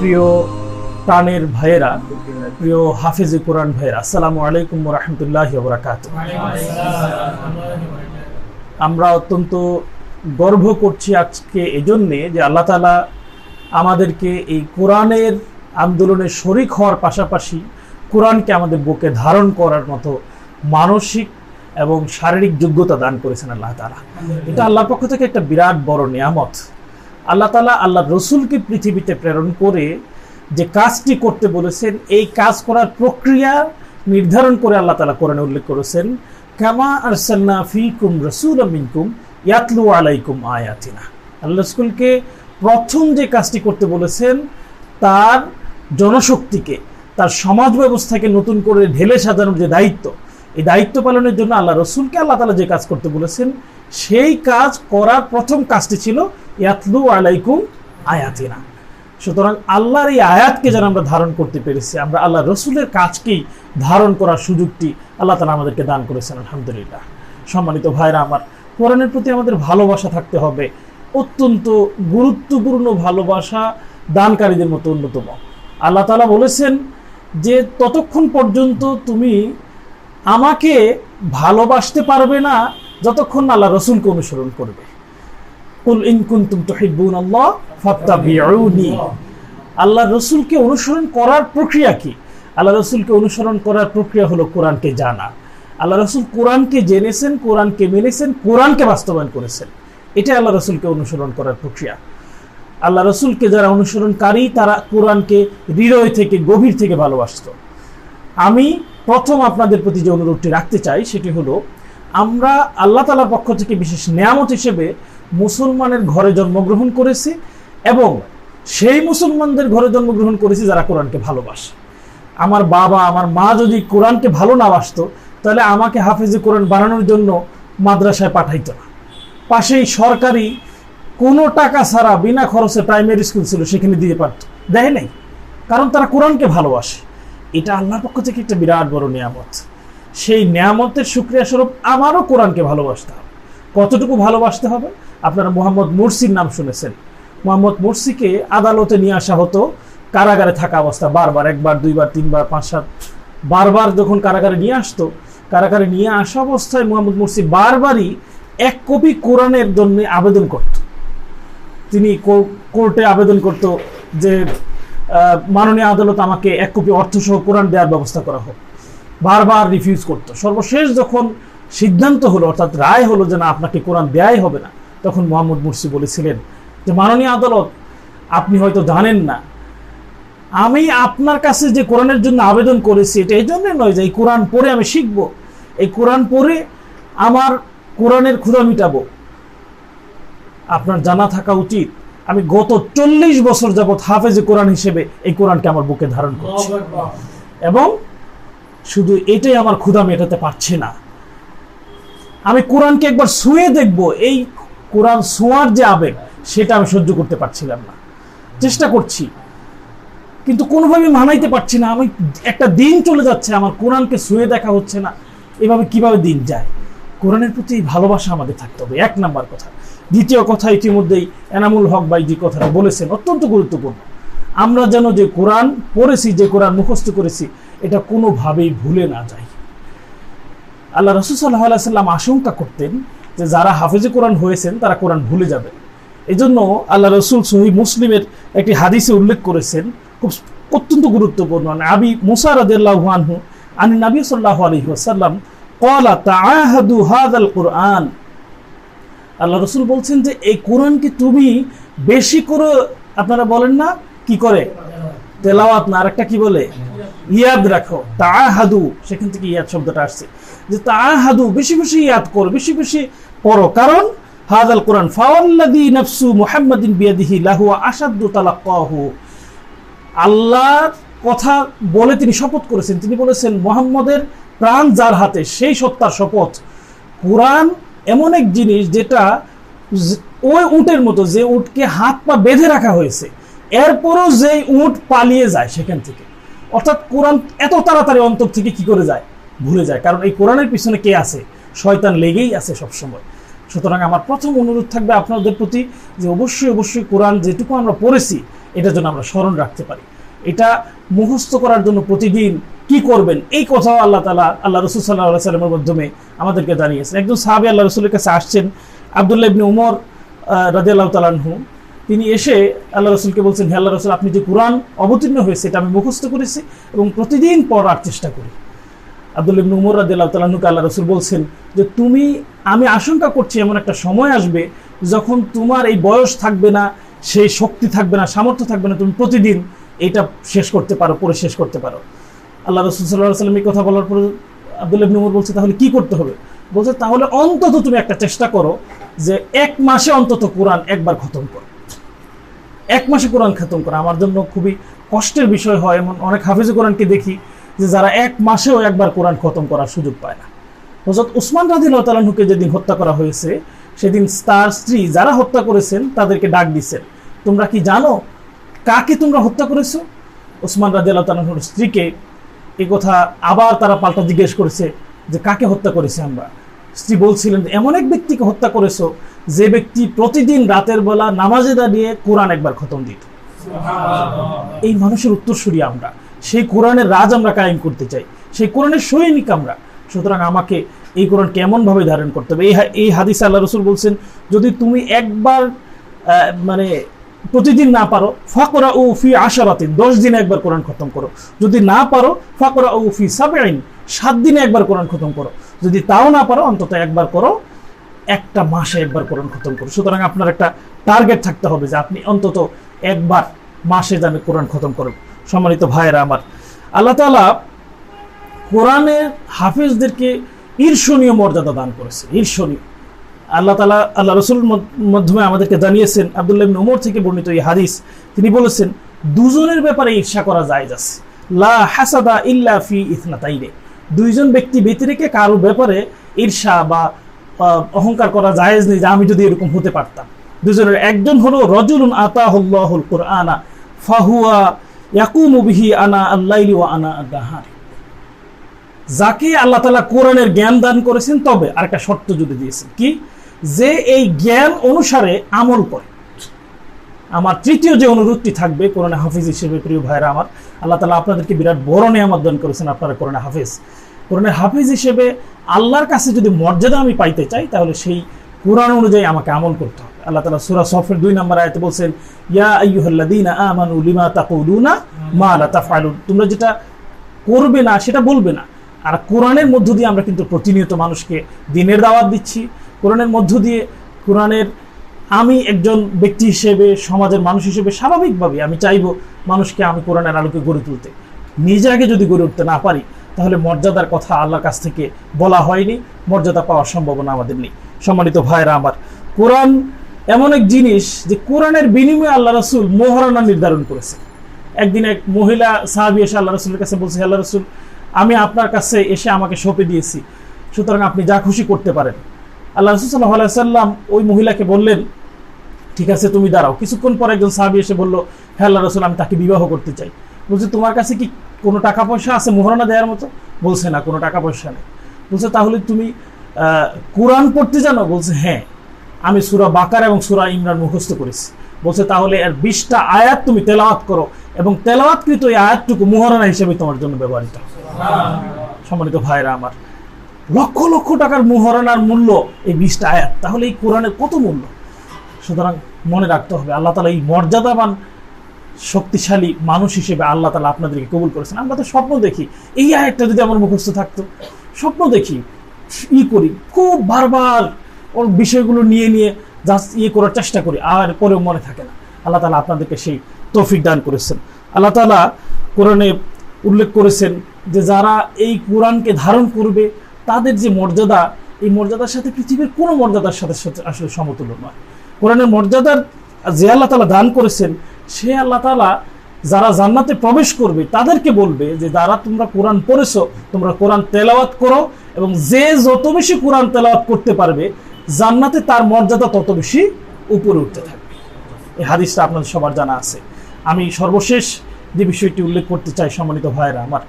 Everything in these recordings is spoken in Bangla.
প্রিয় প্রাণের ভাইয়েরা, প্রিয় হাফিজ কোরআন ভাইয়েরা, আসসালামু আলাইকুম রহমতুল্লাহ বরাকাত আমরা অত্যন্ত গর্ব করছি আজকে এজন্যে যে আল্লাহ তালা আমাদেরকে এই কোরআনের আন্দোলনে শরিক হওয়ার পাশাপাশি কোরআনকে আমাদের বুকে ধারণ করার মতো মানসিক এবং শারীরিক যোগ্যতা দান করেছেন আল্লাহ তালা এটা আল্লাহর পক্ষ থেকে একটা বিরাট বড় নিয়ামত। আল্লাহ তালা আল্লাহ রসুলকে পৃথিবীতে প্রেরণ করে যে কাজটি করতে বলেছেন, এই কাজ করার প্রক্রিয়া নির্ধারণ করে আল্লাহ তালা কোরআনে উল্লেখ করেছেন, কামা আর আরসাল্লা ফিকুম রসুল মিনকুম ইয়াতলু আলাইকুম আয়াতিনা। আল্লাহ রসুলকে প্রথম যে কাজটি করতে বলেছেন, তার জনশক্তিকে, তার সমাজ ব্যবস্থাকে নতুন করে ঢেলে সাজানোর যে দায়িত্ব, এই দায়িত্ব পালনের জন্য আল্লাহ রসুলকে আল্লাহ তালা যে কাজ করতে বলেছেন সেই কাজ করার প্রথম কাজটি ছিল, ইয়াতলু আলাইকুম আয়াতিনা। সুতরাং আল্লাহর এই আয়াতকে যেন আমরা ধারণ করতে পেরেছি, আমরা আল্লাহ রসুলের কাজকেই ধারণ করার সুযোগটি আল্লাহ তালা আমাদেরকে দান করেছেন, আলহামদুলিল্লাহ। সম্মানিত ভাইরা আমার, কোরআনের প্রতি আমাদের ভালোবাসা থাকতে হবে, অত্যন্ত গুরুত্বপূর্ণ ভালোবাসা দানকারীদের মতো অন্যতম। আল্লাহ তালা বলেছেন যে, ততক্ষণ পর্যন্ত তুমি আমাকে ভালোবাসতে পারবে না যতক্ষণ আল্লাহ রসুলকে অনুসরণ করবে। কুল ইন কুনতুম তুহিব্বুন আল্লাহ আল্লাহ রসুলকে অনুসরণ করার প্রক্রিয়া কি? আল্লাহ রসুলকে অনুসরণ করার প্রক্রিয়া হলো কোরআনকে জানা। আল্লাহ রসুল কোরআনকে জেনেছেন, কোরআনকে মেনেছেন, কোরআনকে বাস্তবায়ন করেছেন। এটা আল্লাহ রসুলকে অনুসরণ করার প্রক্রিয়া। আল্লাহ রসুলকে যারা অনুসরণকারী, তারা কোরআনকে হৃদয় থেকে, গভীর থেকে ভালোবাসত। আমি প্রথম আপনাদের প্রতি যে অনুরোধটি রাখতে চাই, সেটি হলো আমরা আল্লাহ তালার পক্ষ থেকে বিশেষ নিয়ামত হিসেবে মুসলমানের ঘরে জন্মগ্রহণ করেছি এবং সেই মুসলমানদের ঘরে জন্মগ্রহণ করেছি যারা কোরআনকে ভালোবাসে। আমার বাবা, আমার মা যদি কোরআনকে ভালো না বাসতো, তাহলে আমাকে হাফিজে কোরআন বানানোর জন্য মাদ্রাসায় পাঠাইতো না। পাশেই সরকারি কোনো টাকা ছাড়া বিনা খরচে প্রাইমারি স্কুল ছিল, সেখানে দিয়ে পারত। দেয় নাই। কারণ তারা কোরআনকে ভালোবাসে। এটা আল্লাহর পক্ষ থেকে একটা বিরাট বড় নিয়ামত। সেই নিয়ামতের সুক্রিয়া স্বরূপ আমারও কোরআনকে ভালোবাসতে হবে। কতটুকু ভালোবাসতে হবে? আপনারা মোহাম্মদ মুরসির নাম শুনেছেন। মোহাম্মদ মুরসিকে আদালতে নিয়ে আসা হতো কারাগারে থাকা অবস্থা। বারবার, একবার, দুইবার, তিনবার পাঁচ সাত বারবার যখন কারাগারে নিয়ে আসতো, কারাগারে নিয়ে আসা অবস্থায় মোহাম্মদ মুরসি বারবারই এক কপি কোরআনের জন্য আবেদন করত। তিনি কোর্টে আবেদন করত যে মাননীয় আদালত আমাকে এক কপি অর্থসহ কোরআন দেওয়ার ব্যবস্থা করা হোক। বারবার রিফিউজ করত। সর্বশেষ যখন সিদ্ধান্ত হলো অর্থাৎ রায় হলো যে না আপনাকে কোরআন দেয়াই হবে না তখন মোহাম্মদ মুরসি বলেছিলেন যে মাননীয় আদালত আপনি হয়তো জানেন না আমি আপনার কাছে যে কোরআনের জন্য আবেদন করেছি এটা এই জন্য নয় যে এই কোরআন পড়ে আমি শিখব। এই কোরআন পড়ে আমার কোরআনের ক্ষুধা মিটাবো। আপনার জানা থাকা উচিত। আমি গত চল্লিশ বছর যাবৎ হাফেজে কোরআন হিসেবে এই কোরআনকে আমার বুকে ধারণ করছি। এবং শুধু এটাই আমার ক্ষুধা মেটাতে পারছে না। আমি কোরআনকে একবার শুয়ে দেখব, এই কোরআন শোয়ার যে আবেগ, সেটা আমি সহ্য করতে পারছিলাম না। চেষ্টা করছি, কিন্তু কোনোভাবে মানাইতে পারছি না। আমি একটা দিন চলে যাচ্ছে, আমার কোরআনকে শুয়ে দেখা হচ্ছে না। এভাবে কীভাবে দিন যায়? কোরআনের প্রতি ভালোবাসা আমাদের থাকতে হবে, এক নাম্বার কথা। দ্বিতীয় কথা ইতিমধ্যেই এনামুল হক ভাই যে কথাটা বলেছেন, অত্যন্ত গুরুত্বপূর্ণ। আমরা যেন যে কোরআন পড়েছি, যে কোরআন মুখস্থ করেছি এটা কোনোভাবেই ভুলে না যাই। আল্লাহ রসুল সাল্লাহ সাল্লাম আশঙ্কা করতেন যে যারা হাফেজে কোরআন হয়েছেন তারা কোরআন ভুলে যাবে। এই জন্য আল্লাহ রসুল সহি মুসলিমের একটি হাদিসে উল্লেখ করেছেন, খুব অত্যন্ত গুরুত্বপূর্ণ। আবি মুসা রাদিয়াল্লাহু আনহু, আনি নবী সাল্লাল্লাহু আলাইহি ওয়াসাল্লাম ক্বালা, তাআহাদু হাযাল কুরআন। আল্লাহ রসুল বলছেন যে, এই কোরআনকে তুমি বেশি করে, আপনারা বলেন না, কি করে? তেলাওয়াত না আর একটা কি বলে? ইয়াদ রাখো, তাআহাদু, সেখান থেকে ইয়াদ শব্দটা আসছে। যে তাআহাদু, বেশি বেশি ইয়াদ করো, বেশি বেশি পড়ো। কারণ হাদাল কোরআন, ফাওয়াল্লাযী নাফসু মুহাম্মাদিন বিয়াদিহি লাহু আশাদ্দু তালাক্কাহু। আল্লাহর কথা বলে তিনি শপথ করেছেন। তিনি বলেছেন, মোহাম্মদের প্রাণ যার হাতে, সেই সত্তার শপথ। কোরআন এমন এক জিনিস যেটা ওই উটের মতো, যে উটকে হাত পা বেঁধে রাখা হয়েছে। এরপরও যে উট পালিয়ে যায় সেখান থেকে। অর্থাৎ কোরআন এত তাড়াতাড়ি অন্তর থেকে কি করে যায়? ভুলে যায়। কারণ এই কোরআনের পিছনে কে আছে? শয়তান লেগেই আছে সবসময়। সুতরাং আমার প্রথম অনুরোধ থাকবে আপনাদের প্রতি যে অবশ্যই অবশ্যই কোরআন যেটুকু আমরা পড়েছি এটা যেন আমরা স্মরণ রাখতে পারি। এটা মুখস্থ করার জন্য প্রতিদিন কি করবেন? এই কথাও আল্লাহ তালা আল্লাহ রসুল সাল্লাহ সাল্লামের মাধ্যমে আমাদেরকে জানিয়েছেন। একজন সাহাবি আল্লাহ রসুলের কাছে আসছেন, আবদুল্লাহ ইবনে উমর রাজি আল্লাহ তালাহু তিনি এসে আল্লাহ রসুলকে বলছেন, হে আল্লাহ রসুল, আপনি যে কোরআন অবতীর্ণ হয়েছে, এটা আমি মুখস্থ করেছি এবং প্রতিদিন পড়ার চেষ্টা করি। আব্দুল ইবনে উমর রাদিয়াল্লাহু তাআলাকে আল্লাহ রাসূল বলছেন যে, তুমি, আমি আশঙ্কা করছি এমন একটা সময় আসবে যখন তোমার এই বয়স থাকবে না, সেই শক্তি থাকবে না, সামর্থ্য থাকবে না, তুমি প্রতিদিন এটা শেষ করতে পারো, পড়ে শেষ করতে পারো। আল্লাহ রসুল সাল্লাহ সাল্লাম এই কথা বলার পর আব্দুল ইবনে উমর বলছে, তাহলে কি করতে হবে? বলছে, তাহলে অন্তত তুমি একটা চেষ্টা করো যে এক মাসে অন্তত কোরআন একবার খতম করো। এক মাসে কোরআন খতম করা আমার জন্য খুবই কষ্টের বিষয় হয়। এমন অনেক হাফিজে কোরআনকে দেখি যে যারা এক মাসেও একবার কোরআন খতম করার সুযোগ পায় না। হজরত উসমান রাজিল্লাহ তালাহুকে যেদিন হত্যা করা হয়েছে, সেদিন তার স্ত্রী যারা হত্যা করেছেন তাদেরকে ডাক দিচ্ছেন তোমরা কি জানো কাকে তোমরা হত্যা করেছ? উসমান রাজিয়াল্লাহ তালাহুর স্ত্রীকে এ কথা আবার তারা পাল্টা জিজ্ঞেস করেছে যে কাকে হত্যা করেছে আমরা? স্ত্রী বলছিলেন এমন এক ব্যক্তিকে হত্যা করেছ যে ব্যক্তি প্রতিদিন রাতের বেলা নামাজে দাঁড়িয়ে কোরআন একবার খতম দিত। এই মানুষের উত্তরসূরি আমরা। সেই কোরআনের রাজ আমরা কায়েম করতে চাই। সেই কোরআনের সৈনিক আমরা। সুতরাং আমাকে এই কোরআন কেমনভাবে ধারণ করতে হবে? এই হাদিস আল্লাহ রসুল বলছেন, যদি তুমি একবার মানে প্রতিদিন না পারো ফাকরা ও ফি আশারাতিন, দশ দিনে একবার কোরআন খতম করো। যদি না পারো ফাকরা ও ফি সাবেআইন সাত দিনে একবার কোরআন খতম করো। যদি তাও না পারো, অন্তত একবার করো একটা মাসে একবার কোরআন খতম করো সুতরাং আপনার একটা টার্গেট থাকতে হবে যে আপনি অন্তত একবার মাসে জানে কোরআন খতম করুন। সম্মানিত ভাইয়েরা আমার, আল্লাহ তালা কোরআনের হাফিজদেরকে ঈর্ষণীয় মর্যাদা দান করেছে ঈর্ষণীয়। আল্লাহ তালা আল্লাহ রসুল মাধ্যমে আমাদেরকে জানিয়েছেন, আবদুল্লাহ উমর থেকে বর্ণিত এই হাদিস, তিনি বলেছেন, দুজনের ব্যাপারে ঈর্ষা করা যায় যাচ্ছে লা হাসাদা ইল্লা ফি ইথনাতাইনে দুইজন ব্যক্তি ব্যতিরেকে কারও ব্যাপারে ঈর্ষা বা অহংকার করা জায়েজ নেই যে আমি যদি এরকম হতে পারতাম। দুজনের একজন হলো রজুলুন আতাহুল্লাহুল কোরআনা, ফাহুয়া ইয়াকুমু বিহি আনা আল্লাইলি ওয়া আনা আদাহারি যাকে আল্লাহ তালা কোরআনের জ্ঞান দান করেছেন, তবে আর একটা শর্ত যদি দিয়েছেন, কি? যে এই জ্ঞান অনুসারে আমল করে। আমার তৃতীয় যে অনুরোধটি থাকবে, কোরআনে হাফিজ হিসেবে প্রিয় ভাইরা আমার, আল্লাহ তালা আপনাদেরকে বিরাট বড় নিয়ামত দান করেছেন আপনারা কোরআনে হাফিজ। কোরআনের হাফিজ হিসেবে আল্লাহর কাছে যদি মর্যাদা আমি পাইতে চাই, তাহলে সেই কোরআন অনুযায়ী আমাকে আমল করতে হবে। আল্লাহ তালা সুরা সফের দুই নম্বর আয়তে বলছেন, ইয়া আইয়ুহাল্লাযীনা আমানু লিমা তাকুলুনা মা লা তাফআলুন। তোমরা যেটা করবে না, সেটা বলবে না। আর কোরআনের মধ্য দিয়ে আমরা কিন্তু প্রতিনিয়ত মানুষকে দিনের দাওয়াত দিচ্ছি। কোরআনের মধ্য দিয়ে কোরআনের আমি একজন ব্যক্তি হিসেবে, সমাজের মানুষ হিসেবে স্বাভাবিকভাবে আমি চাইব মানুষকে আমি কোরআনের আলোকে গড়ে তুলতে। নিজে আগে যদি গড়ে উঠতে না পারি তাহলে মর্যাদার কথা আল্লাহর কাছ থেকে বলা হয়নি, মর্যাদা পাওয়ার সম্ভাবনা আমাদের নেই। সম্মানিত ভাইরা আমার, কোরআন এমন এক জিনিস যে কোরআনের বিনিময়ে আল্লাহ রসুল মোহরানা নির্ধারণ করেছে। একদিন এক মহিলা সাহাবি এসে আল্লাহ রসুলের কাছে বলছে আল্লাহ রসুল, আমি আপনার কাছে এসে আমাকে সঁপে দিয়েছি, সুতরাং আপনি যা খুশি করতে পারেন। আল্লাহ রসুল সাল্লাহ ওই মহিলাকে বললেন, ঠিক আছে, তুমি দাঁড়াও। কিছুক্ষণ পর একজন সাহাবি এসে বলল হ্যাঁ আল্লাহ রসুল, আমি তাকে বিবাহ করতে চাই। বলছে, তোমার কাছে কি কোনো টাকা পয়সা আছে মোহরানা দেওয়ার মতো? বলছে না, কোনো টাকা পয়সা নেই। বলছে, তাহলে তুমি কোরআন পড়তে জানো? বলছে হ্যাঁ আমি সুরা বাকার এবং সুরা ইমরান মুখস্থ করেছি। বলছে, তাহলে এর বিশটা আয়াত তুমি তেলাওয়াত করো এবং তেলাওয়াতকৃত এই আয়াতটুকু মোহরানা হিসেবে তোমার জন্য ব্যবহৃত। সম্মানিত ভাইরা আমার, লক্ষ লক্ষ টাকার মোহরানার মূল্য এই বিশটা আয়াত। তাহলে এই কোরআনের কত মূল্য? সুতরাং মনে রাখতে হবে, আল্লাহ তালা এই মর্যাদাবান শক্তিশালী মানুষ হিসেবে আল্লাহ তালা আপনাদেরকে কবুল করেছেন। আমরা তো স্বপ্ন দেখি, এই আয়াতটা যদি আমার মুখস্থ থাকতো, স্বপ্ন দেখি, ই করি, খুব বারবার ওর বিষয়গুলো নিয়ে নিয়ে যা ইয়ে করার চেষ্টা করি, আর পরেও মনে থাকে না। আল্লাহ তালা আপনাদেরকে সেই তৌফিক দান করেছেন। আল্লাহ তালা কোরআনে উল্লেখ করেছেন যে যারা এই কোরআনকে ধারণ করবে, তাদের যে মর্যাদা, এই মর্যাদার সাথে পৃথিবীর কোনো মর্যাদার সাথে আসলে সমতুল্য নয়। কোরআনের মর্যাদার যে আল্লাহ তালা দান করেছেন সে আল্লাহ তালা যারা জান্নাতে প্রবেশ করবে, তাদেরকে বলবে যে, যারা তোমরা কোরআন পড়েছো, তোমরা কোরআন তেলাওয়াত করো এবং যে যত বেশি কোরআন তেলাওয়াত করতে পারবে, জান্নাতে তার মর্যাদা তত বেশি উপরে উঠতে থাকবে। এই হাদিসটা আপনাদের সবার জানা আছে। আমি সর্বশেষ যে বিষয়টি উল্লেখ করতে চাই সম্মানিত ভাইয়েরা, আমার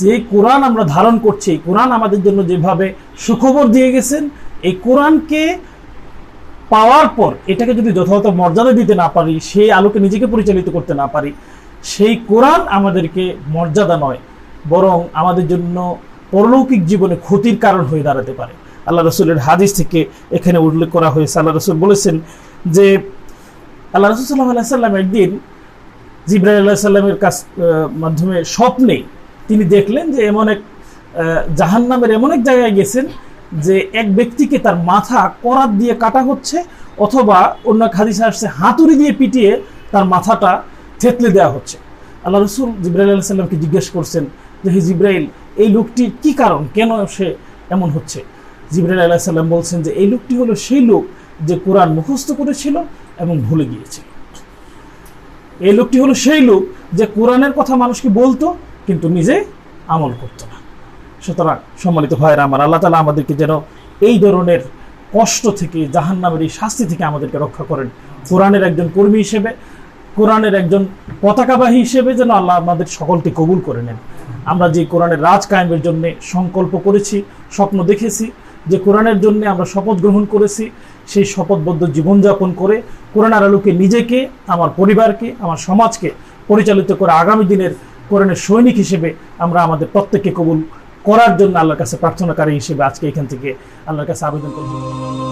যে কোরআন আমরা ধারণ করছি কোরআন আমাদের জন্য যেভাবে সুখবর দিয়ে গেছেন, এই কোরআনকে পাওয়ার পর এটাকে যদি যথাযথ মর্যাদা দিতে না পারি, সেই আলোকে নিজেকে পরিচালিত করতে না পারি, সেই কোরআন আমাদেরকে মর্যাদা নয়, বরং আমাদের জন্য পরলৌকিক জীবনে ক্ষতির কারণ হয়ে দাঁড়াতে পারে। আল্লাহ রসুলের হাদিস থেকে এখানে উল্লেখ করা হয়েছে, আল্লাহ রসুল বলেছেন যে, আল্লাহ রসুল সাল্লাহ সাল্লাম একদিন জিব্রাহ আল্লাহ সাল্লামের কাছ মাধ্যমে স্বপ্নে তিনি দেখলেন যে এমন এক জাহান নামের এমন এক জায়গায় গেছেন যে এক ব্যক্তিকে তার মাথা করাত দিয়ে কাটা হচ্ছে অথবা অন্য খাদিসা আসছে, হাতুড়ি দিয়ে পিটিয়ে তার মাথাটা থেতলে দেওয়া হচ্ছে। আল্লাহ রসুল জিব্রাইল আল্লাহ সাল্লামকে জিজ্ঞেস করছেন যে, হে জিব্রাইল, এই লোকটির কি কারণ? কেন সে এমন হচ্ছে? জিব্রাইল আল্লাহ সাল্লাম বলছেন যে, এই লোকটি হলো সেই লোক যে কোরআন মুখস্থ করেছিল এবং ভুলে গিয়েছিল। এই লোকটি হলো সেই লোক যে কোরআনের কথা মানুষকে বলতো, কিন্তু নিজে আমল করতো না। সুতরাং সম্মানিত ভাইয়েরা আমার, আল্লাহ তালা আমাদেরকে যেন এই ধরনের কষ্ট থেকে, জাহান্নামের এই শাস্তি থেকে আমাদেরকে রক্ষা করেন। কোরআনের একজন কর্মী হিসেবে, কোরআনের একজন পতাকাবাহী হিসেবে যেন আল্লাহ আমাদের সকলকে কবুল করে নেন। আমরা যে কোরআনের রাজ কায়েমের জন্য সংকল্প করেছি, স্বপ্ন দেখেছি, যে কোরআনের জন্য আমরা শপথ গ্রহণ করেছি, সেই শপথবদ্ধ জীবনযাপন করে কোরআনের আলোকে নিজেকে, আমার পরিবারকে, আমার সমাজকে পরিচালিত করে আগামী দিনের কোরআনের সৈনিক হিসেবে আমরা আমাদের প্রত্যেককে কবুল করার জন্য আল্লাহর কাছে প্রার্থনাকারী হিসেবে আজকে এখান থেকে আল্লাহর কাছে আবেদন করব।